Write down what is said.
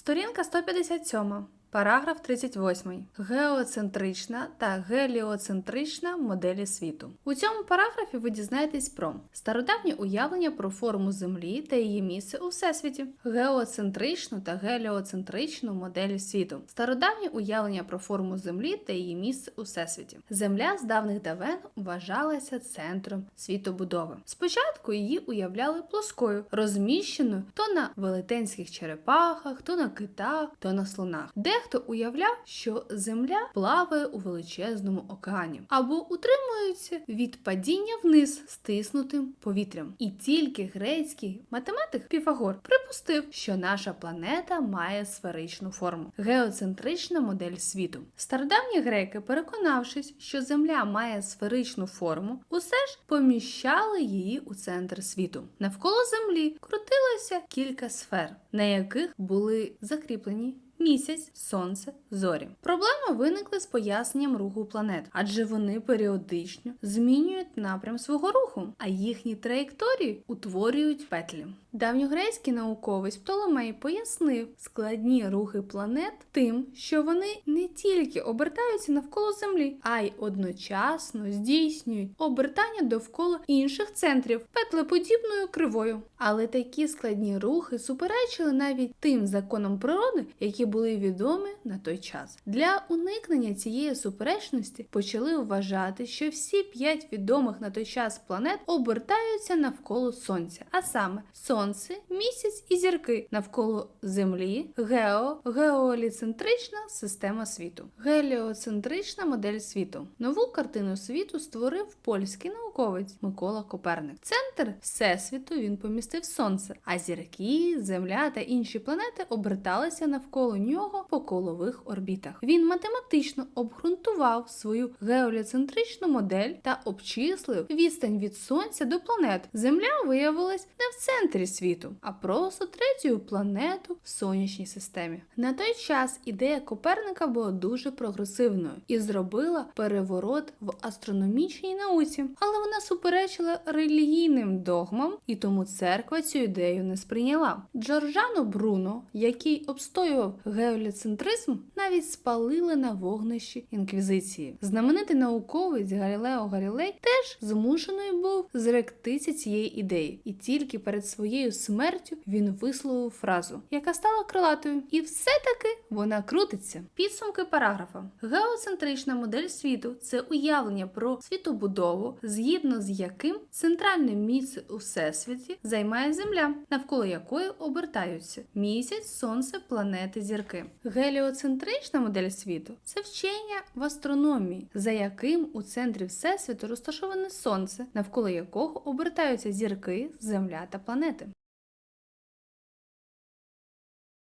Сторінка 157. Параграф 38. Геоцентрична та геліоцентрична моделі світу. У цьому параграфі ви дізнаєтесь про стародавнє уявлення про форму Землі та її місце у всесвіті, геоцентричну та геліоцентричну моделі світу, стародавнє уявлення про форму Землі та її місце у всесвіті. Земля з давних давен вважалася центром світобудови. Спочатку її уявляли плоскою, розміщеною то на велетенських черепахах, то на китах, то на слонах. Дехто уявляв, що земля плаває у величезному океані або утримується від падіння вниз стиснутим повітрям. І тільки грецький математик Піфагор припустив, що наша планета має сферичну форму, геоцентрична модель світу. Стародавні греки, переконавшись, що Земля має сферичну форму, усе ж поміщали її у центр світу. Навколо Землі крутилося кілька сфер, на яких були закріплені Місяць, сонце, зорі. Проблеми виникли з поясненням руху планет, адже вони періодично змінюють напрям свого руху, а їхні траєкторії утворюють петлі. Давньогрецький науковець Птоломей пояснив складні рухи планет тим, що вони не тільки обертаються навколо Землі, а й одночасно здійснюють обертання довкола інших центрів петлеподібною кривою. Але такі складні рухи суперечили навіть тим законам природи, які були відомі на той час. Для уникнення цієї суперечності почали вважати, що всі п'ять відомих на той час планет обертаються навколо Сонця, а саме Сонце, місяць і зірки навколо Землі, гео, геоліцентрична система світу, геліоцентрична модель світу. Нову картину світу створив польський науковець Микола Коперник. Центр всесвіту він помістив сонце, а зірки, земля та інші планети оберталися навколо нього по колових орбітах. Він математично обґрунтував свою геоліцентричну модель та обчислив відстань від сонця до планет. Земля виявилась не в центрі світу, а просто третьою планету в сонячній системі. На той час ідея Коперника була дуже прогресивною і зробила переворот в астрономічній науці, але вона суперечила релігійним догмам, і тому церква цю ідею не сприйняла. Джорджано Бруно, який обстоював геоліцентризм, навіть спалили на вогнищі інквізиції. Знаменитий науковець Галілео Галілей теж змушений був зректися цієї ідеї, і тільки перед своєю смертю він висловив фразу, яка стала крилатою, і все-таки вона крутиться. Підсумки параграфа: геоцентрична модель світу це уявлення про світобудову, згідно з яким центральне місце у всесвіті займає Земля, навколо якої обертаються місяць, сонце, планети, зірки. Геліоцентрична модель світу це вчення в астрономії, за яким у центрі всесвіту розташоване сонце, навколо якого обертаються зірки, земля та планети.